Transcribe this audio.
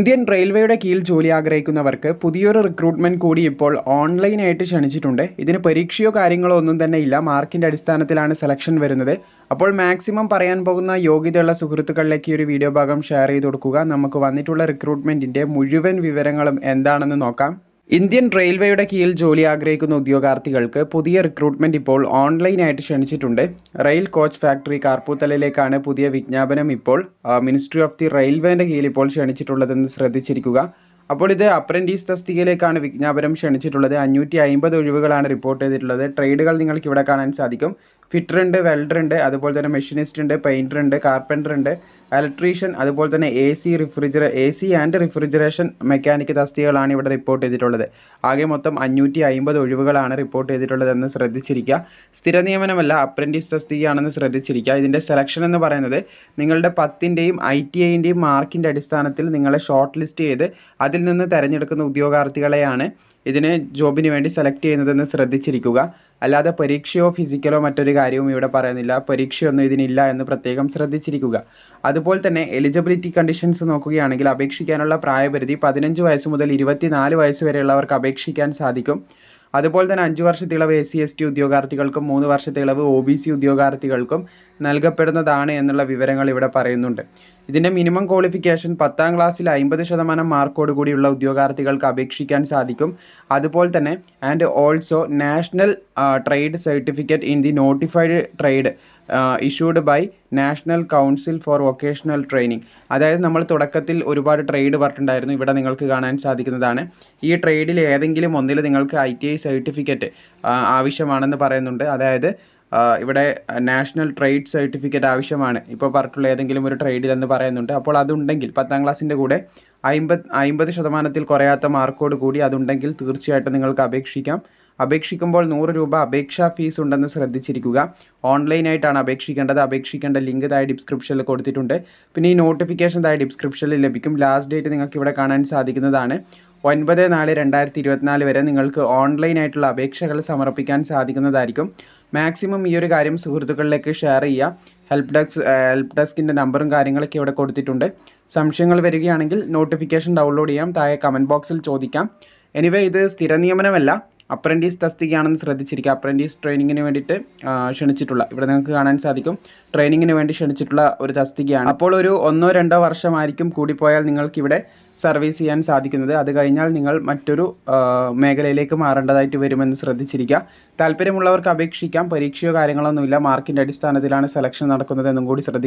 Indian റെയിൽവേയുടെ കീഴിൽ ജോലി ആഗ്രഹിക്കുന്നവർക്ക് പുതിയൊരു റിക്രൂട്ട്മെന്റ് കൂടി ഇപ്പോൾ ഓൺലൈനായിട്ട് ക്ഷണിച്ചിട്ടുണ്ട്. ഇതിന് പരീക്ഷയോ കാര്യങ്ങളോ ഒന്നും തന്നെ ഇല്ല. മാർക്കിന്റെ അടിസ്ഥാനത്തിലാണ് സെലക്ഷൻ വരുന്നത്. അപ്പോൾ മാക്സിമം പറയാൻ പോകുന്ന യോഗ്യതയുള്ള സുഹൃത്തുക്കളിലേക്ക് ഒരു വീഡിയോ ഭാഗം ഷെയർ ചെയ്ത് കൊടുക്കുക. നമുക്ക് വന്നിട്ടുള്ള റിക്രൂട്ട്മെന്റിന്റെ മുഴുവൻ വിവരങ്ങളും എന്താണെന്ന് നോക്കാം. ഇന്ത്യൻ റെയിൽവേയുടെ കീഴിൽ ജോലി ആഗ്രഹിക്കുന്ന ഉദ്യോഗാർത്ഥികൾക്ക് പുതിയ റിക്രൂട്ട്മെന്റ് ഇപ്പോൾ ഓൺലൈനായിട്ട് ക്ഷണിച്ചിട്ടുണ്ട്. റെയിൽ കോച്ച് ഫാക്ടറി കാർപ്പൂത്തലയിലേക്കാണ് പുതിയ വിജ്ഞാപനം ഇപ്പോൾ മിനിസ്ട്രി ഓഫ് ദി റെയിൽവേന്റെ കീഴിൽ ഇപ്പോൾ ക്ഷണിച്ചിട്ടുള്ളതെന്ന് ശ്രദ്ധിച്ചിരിക്കുക. അപ്പോൾ ഇത് അപ്രന്റീസ് തസ്തികയിലേക്കാണ് വിജ്ഞാപനം ക്ഷണിച്ചിട്ടുള്ളത്. അഞ്ഞൂറ്റി അയിമ്പത് ഒഴിവുകളാണ് റിപ്പോർട്ട് ചെയ്തിട്ടുള്ളത്. ട്രേഡുകൾ നിങ്ങൾക്ക് ഇവിടെ കാണാൻ സാധിക്കും. ഫിറ്റർ ഉണ്ട് വെൽഡർ ഉണ്ട് അതുപോലെ തന്നെ മെഷീനിസ്റ്റ് ഉണ്ട് പെയിന്റർ ഉണ്ട് കാർപ്പന്റർ ഉണ്ട് ഇലക്ട്രീഷ്യൻ അതുപോലെ തന്നെ A C refrigera A C and refrigeration mechanic തസ്തികകളാണ് ഇവിടെ റിപ്പോർട്ട് ചെയ്തിട്ടുള്ളത്. ആകെ മൊത്തം അഞ്ഞൂറ്റി അമ്പത് ഒഴിവുകളാണ് റിപ്പോർട്ട് ചെയ്തിട്ടുള്ളതെന്ന് ശ്രദ്ധിച്ചിരിക്കുക. സ്ഥിര നിയമനമല്ല അപ്രന്റീസ് തസ്തികയാണെന്ന് ശ്രദ്ധിച്ചിരിക്കുക. ഇതിന്റെ സെലക്ഷൻ എന്ന് പറയുന്നത് നിങ്ങളുടെ പത്തിന്റെയും ഐ ടി ഐന്റെയും മാർക്കിന്റെ അടിസ്ഥാനത്തിൽ നിങ്ങളെ ഷോർട്ട് ലിസ്റ്റ് ചെയ്ത് അതിൽ നിന്ന് തിരഞ്ഞെടുക്കുന്ന ഉദ്യോഗാർത്ഥികളെയാണ് ഇതിന് ജോബിന് വേണ്ടി സെലക്ട് ചെയ്യുന്നതെന്ന് ശ്രദ്ധിച്ചിരിക്കുക. അല്ലാതെ പരീക്ഷയോ ഫിസിക്കലോ മറ്റൊരു കാര്യവും ഇവിടെ പറയുന്നില്ല. പരീക്ഷയൊന്നും ഇതിനില്ല എന്ന് പ്രത്യേകം ശ്രദ്ധിച്ചിരിക്കുക. അതുപോലെ തന്നെ എലിജിബിലിറ്റി കണ്ടീഷൻസ് നോക്കുകയാണെങ്കിൽ അപേക്ഷിക്കാനുള്ള പ്രായപരിധി പതിനഞ്ച് വയസ്സ് മുതൽ ഇരുപത്തിനാല് വയസ്സ് വരെയുള്ളവർക്ക് അപേക്ഷിക്കാൻ സാധിക്കും. അതുപോലെ തന്നെ അഞ്ച് വർഷത്തെ ഇളവ് എസ് സി എസ് ടി ഉദ്യോഗാർത്ഥികൾക്കും മൂന്ന് വർഷത്തെ ഇളവ് ഒ ബി സി ഉദ്യോഗാർത്ഥികൾക്കും നൽകപ്പെടുന്നതാണ് എന്നുള്ള വിവരങ്ങൾ ഇവിടെ പറയുന്നുണ്ട്. ഇതിന്റെ മിനിമം ക്വാളിഫിക്കേഷൻ പത്താം ക്ലാസ്സിൽ അമ്പത് ശതമാനം മാർക്കോട് കൂടിയുള്ള ഉദ്യോഗാർത്ഥികൾക്ക് അപേക്ഷിക്കാൻ സാധിക്കും. അതുപോലെ തന്നെ and also national trade certificate in the notified trade issued by national council for vocational training അതായത് നമ്മൾ തുടക്കത്തിൽ ഒരുപാട് ട്രേഡ് പറഞ്ഞിട്ടുണ്ടായിരുന്നു. ഇവിടെ നിങ്ങൾക്ക് കാണാൻ സാധിക്കുന്നതാണ്. ഈ ട്രേഡിൽ ഏതെങ്കിലും ഒന്നിൽ നിങ്ങൾക്ക് ഐ ടി ഐ സർട്ടിഫിക്കറ്റ് ആവശ്യമാണെന്ന് പറയുന്നുണ്ട്. അതായത് ഇവിടെ നാഷണൽ ട്രേഡ് സർട്ടിഫിക്കറ്റ് ആവശ്യമാണ്. ഇപ്പോൾ പറഞ്ഞിട്ടുള്ള ഏതെങ്കിലും ഒരു ട്രേഡിൽ എന്ന് പറയുന്നുണ്ട്. അപ്പോൾ അതുണ്ടെങ്കിൽ പത്താം ക്ലാസ്സിന്റെ കൂടെ അമ്പത് അമ്പത് ശതമാനത്തിൽ കുറയാത്ത മാർക്കോട് കൂടി അതുണ്ടെങ്കിൽ തീർച്ചയായിട്ടും നിങ്ങൾക്ക് അപേക്ഷിക്കാം. അപേക്ഷിക്കുമ്പോൾ നൂറ് രൂപ അപേക്ഷാ ഫീസ് ഉണ്ടെന്ന് ശ്രദ്ധിച്ചിരിക്കുക. ഓൺലൈനായിട്ടാണ് അപേക്ഷിക്കേണ്ടത്. അപേക്ഷിക്കേണ്ട ലിങ്ക് താഴെ ഡിസ്ക്രിപ്ഷനിൽ കൊടുത്തിട്ടുണ്ട്. പിന്നെ ഈ നോട്ടിഫിക്കേഷൻ താഴെ ഡിസ്ക്രിപ്ഷനിൽ ലഭിക്കും. ലാസ്റ്റ് ഡേറ്റ് നിങ്ങൾക്ക് ഇവിടെ കാണാൻ സാധിക്കുന്നതാണ്. ഒൻപത് നാല് രണ്ടായിരത്തി ഇരുപത്തിനാല് വരെ നിങ്ങൾക്ക് ഓൺലൈനായിട്ടുള്ള അപേക്ഷകൾ സമർപ്പിക്കാൻ സാധിക്കുന്നതായിരിക്കും. മാക്സിമം ഈ ഒരു കാര്യം സുഹൃത്തുക്കളിലേക്ക് ഷെയർ ചെയ്യുക. ഹെൽപ്പ് ഡെസ്ക് ഹെൽപ്പ് ഡെസ്കിന്റെ നമ്പറും കാര്യങ്ങളൊക്കെ ഇവിടെ കൊടുത്തിട്ടുണ്ട്. സംശയങ്ങൾ വരികയാണെങ്കിൽ നോട്ടിഫിക്കേഷൻ ഡൗൺലോഡ് ചെയ്യാം. താഴെ കമന്റ് ബോക്സിൽ ചോദിക്കാം. എനിവേ ഇത് സ്ഥിര നിയമനമല്ല. അപ്രന്റീസ് തസ്തികയാണെന്ന് ശ്രദ്ധിച്ചിരിക്കുക. അപ്രന്റീസ് ട്രെയിനിങ്ങിന് വേണ്ടിയിട്ട് ക്ഷണിച്ചിട്ടുള്ള ഇവിടെ നിങ്ങൾക്ക് കാണാൻ സാധിക്കും. ട്രെയിനിങ്ങിന് വേണ്ടി ക്ഷണിച്ചിട്ടുള്ള ഒരു തസ്തികയാണ്. അപ്പോൾ ഒരു ഒന്നോ രണ്ടോ വർഷമായിരിക്കും കൂടിപ്പോയാൽ നിങ്ങൾക്ക് ഇവിടെ സർവീസ് ചെയ്യാൻ സാധിക്കുന്നത്. അത് കഴിഞ്ഞാൽ നിങ്ങൾ മറ്റൊരു മേഖലയിലേക്ക് മാറേണ്ടതായിട്ട് വരുമെന്ന് ശ്രദ്ധിച്ചിരിക്കുക. താല്പര്യമുള്ളവർക്ക് അപേക്ഷിക്കാം. പരീക്ഷയോ കാര്യങ്ങളൊന്നുമില്ല മാർക്കിന്റെ അടിസ്ഥാനത്തിലാണ് സെലക്ഷൻ നടക്കുന്നത് എന്നും കൂടി ശ്രദ്ധിക്കുക